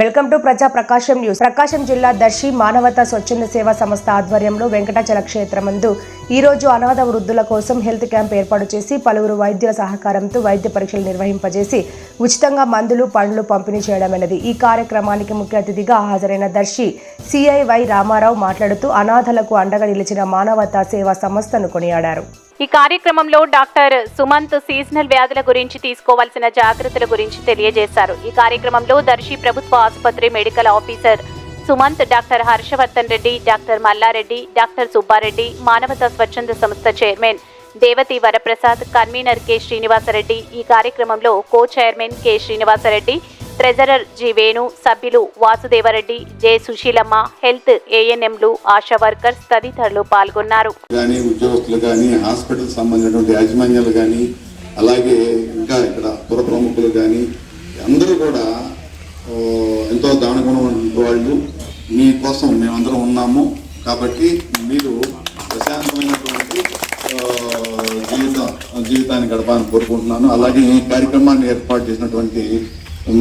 Welcome to ప్రజా ప్రకాశం news. ప్రకాశం జిల్లా దర్శి మానవతా స్వచ్ఛంద సేవా సంస్థ ఆధ్వర్యంలో వెంకటాచల క్షేత్రమందు ఈ రోజు అనాథ వృద్ధుల కోసం హెల్త్ క్యాంప్ ఏర్పాటు చేసి పలువురు వైద్యుల సహకారంతో వైద్య పరీక్షలు నిర్వహింపజేసి ఉచితంగా మందులు పండ్లు పంపిణీ చేయడమైనది. ఈ కార్యక్రమానికి ముఖ్య అతిథిగా హాజరైన దర్శి సిఐవై రామారావు మాట్లాడుతూ అనాథలకు అండగా నిలిచిన మానవతా సేవా సంస్థను కొనియాడారు. ఈ కార్యక్రమంలో డాక్టర్ సుమంత్ సీజనల్ వ్యాధుల గురించి తీసుకోవాల్సిన జాగ్రత్తల గురించి తెలియజేశారు. ఈ కార్యక్రమంలో దర్శి ప్రభుత్వ ఆసుపత్రి medical officer Sumanth doctor Harshavardhan Reddy doctor Mallareddy doctor Subbareddy మానవతా స్వచ్ఛంద సంస్థ chairman Devathi Varaprasad convener K Srinivasareddy. ఈ కార్యక్రమంలో co chairman K Srinivasareddy treasurer G Venu సభ్యులు వాసుదేవరెడ్డి జె సుశీలమ్మ హెల్త్ ఏఎన్ఎంలు ఆశా వర్కర్స్ తదితరులు పాల్గొన్నారు. కానీ ఉద్యోగస్తులు కానీ హాస్పిటల్ సంబంధించినటువంటి యాజమాన్యాలు కానీ అలాగే ఇంకా ఇక్కడ పుర ప్రముఖులు కానీ అందరూ కూడా ఎంతో దానగుణం వాళ్ళు. మీకోసం మేమందరం ఉన్నాము. కాబట్టి మీరు ప్రశాంతమైనటువంటి జీవిత జీవితం జీవితాన్ని గడపాలని కోరుకుంటున్నాను. అలాగే ఈ కార్యక్రమాన్ని ఏర్పాటు చేసినటువంటి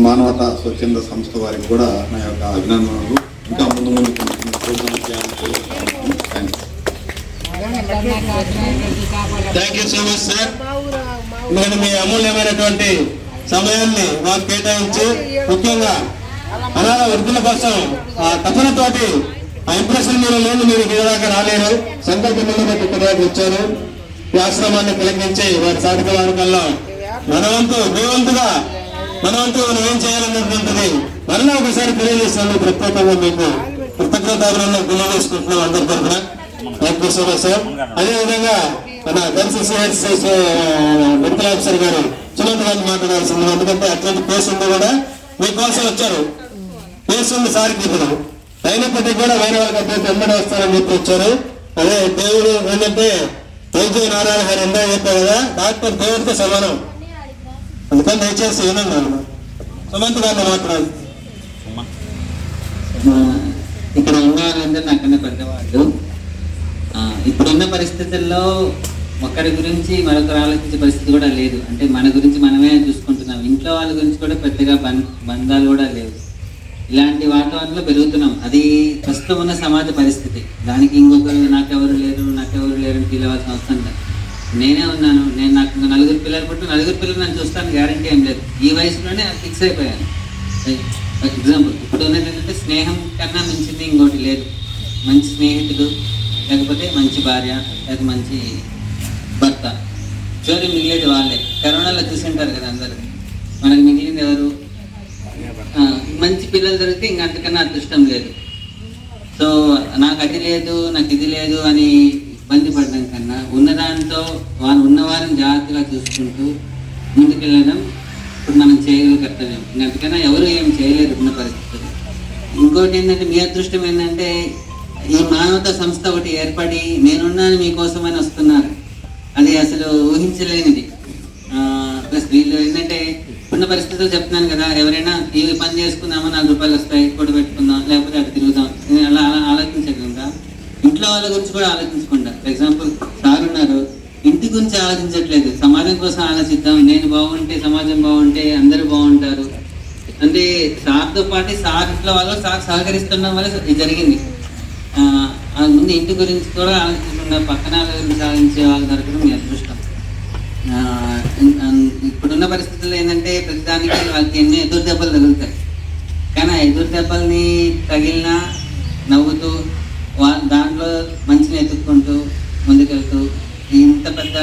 మానవతా స్వచ్ఛంద సంస్థ వారికి కూడా నా యొక్క అభినందనలు. ఇంకా ముందు ముందు thank you so much sir నేను మీ అమూల్యమైనటువంటి సమయాన్ని మాకు కేటాయించి ముఖ్యంగా అనాథ వృద్ధుల కోసం ఆ తపనతోటి ఆ ఇంప్రెషన్ మీరు లేదు మీరు ఇదిదాకా రాలేరు. సంకల్పం మీద ఇక్కడ వచ్చారు. ఈ ఆశ్రమాన్ని కలిగించి వారి సాధక వారకల్లో మనవంతు మేవంతుగా మనవంతు మనం ఏం చేయాలనేటువంటిది మళ్ళీ ఒకసారి తెలియజేస్తాను ప్రత్యేకంగా మీకు. కృతజ్ఞతాభినందన తెలియజేసుకుంటున్నాం అందరి తరఫున. Thank you so much sir అదేవిధంగా మన గన్సిసిఎస్ మెడికల్ ఆఫీసర్ గారు సునంద్ గారిని మాట్లాడాల్సింది. ఎందుకంటే అటువంటి కేసు ఉంది కూడా మీకోసం వచ్చారు. కేసు ఉంది సార్కి ఇప్పుడు. అయినప్పటికీ కూడా వేరే వాళ్ళకి అభ్యర్థి వెంబడి వస్తారని చెప్పి వచ్చారు. అదే దేవుడు ఏంటంటే వైద్య నారాయణ గారు ఎందా చెప్పారు కదా డాక్టర్ దేవుడితో సమానం. అందుకని దయచేసి ఏమన్నా అన్న. సుమంత్ గారిని మాట్లాడాలి ఇక్కడ ఉన్న నాకన్నా పెద్దవాళ్ళు ఇప్పుడున్న పరిస్థితుల్లో ఒకరి గురించి మరొకరు ఆలోచించే పరిస్థితి కూడా లేదు. అంటే మన గురించి మనమే చూసుకుంటున్నాం. ఇంట్లో వాళ్ళ గురించి కూడా పెద్దగా బం- బంధాలు కూడా లేవు. ఇలాంటి వాతావరణంలో పెరుగుతున్నాం. అది ప్రస్తుతం ఉన్న సమాజ పరిస్థితి. దానికి ఇంకొకరు నాకెవరు లేరు నాకెవరు లేరు అని ఫీల్ అవ్వాల్సిన అవసరం లేదు. నేనే ఉన్నాను. నేను నాకు ఇంకా నలుగురు పిల్లలు పుట్టు నలుగురు పిల్లలు నన్ను చూస్తాను గ్యారంటీ ఏం లేదు. ఈ వయసులోనే ఫిక్స్ అయిపోయాను. ఎగ్జాంపుల్ ఇప్పుడు ఉన్నది ఏంటంటే స్నేహం కన్నా మించింది ఇంకోటి లేదు. మంచి స్నేహితుడు లేకపోతే మంచి భార్య లేకపోతే మంచి భర్త. చివరి మిగిలేదు వాళ్ళే. కరోనాలో చూసింటారు కదా అందరూ. మనకు మిగిలింది ఎవరు? మంచి పిల్లలు దొరికితే ఇంక అంతకన్నా అదృష్టం లేదు. సో నాకు అది లేదు నాకు ఇది లేదు అని ఇబ్బంది పడడం కన్నా ఉన్నదాంతో వారు ఉన్నవారిని జాగ్రత్తగా చూసుకుంటూ ముందుకెళ్ళడం ఇప్పుడు మనం చేయగల కర్తవ్యం. అందుకన్నా ఎవరు ఏం చేయలేరు ఉన్న పరిస్థితులు ఇంకోటి ఏంటంటే మీ అదృష్టం ఏంటంటే ఈ మానవత సంస్థ ఒకటి ఏర్పడి నేనున్నాను మీకోసం అని వస్తున్నారు. అది అసలు ఊహించలేనిది. ప్లస్ వీళ్ళు ఏంటంటే ఉన్న పరిస్థితులు చెప్తున్నాను కదా ఎవరైనా ఇవి పని చేసుకుందామా నాలుగు రూపాయలు వస్తాయి కూడా పెట్టుకుందాం లేకపోతే అటు తిరుగుదాం నేను అలా అలా ఆలోచించకుండా ఇంట్లో వాళ్ళ గురించి కూడా ఆలోచించుకోండి ఫర్ ఎగ్జాంపుల్ సార్ ఉన్నారు. ఇంటి గురించి ఆలోచించట్లేదు. సమాజం కోసం ఆలోచిద్దాం. నేను బాగుంటే సమాజం బాగుంటే అందరూ బాగుంటారు. అంటే సార్తో పాటు సార్ ఇంట్లో వాళ్ళు సార్ సహకరిస్తుండడం వల్ల ఇది జరిగింది. ముందు ఇంటి గురించి కూడా ఆలోచించకుండా పక్కన గురించి ఆలోచించే వాళ్ళు దొరకడం మీ అదృష్టం. ఇప్పుడున్న పరిస్థితుల్లో ఏంటంటే ప్రతిదానికి వాళ్ళకి ఎన్నో ఎదురు దెబ్బలు తగులుతాయి. కానీ ఆ ఎదురు దెబ్బల్ని తగిలినా నవ్వుతూ దాంట్లో మంచిని ఎత్తుక్కుంటూ ముందుకెళ్తూ ఇంత పెద్ద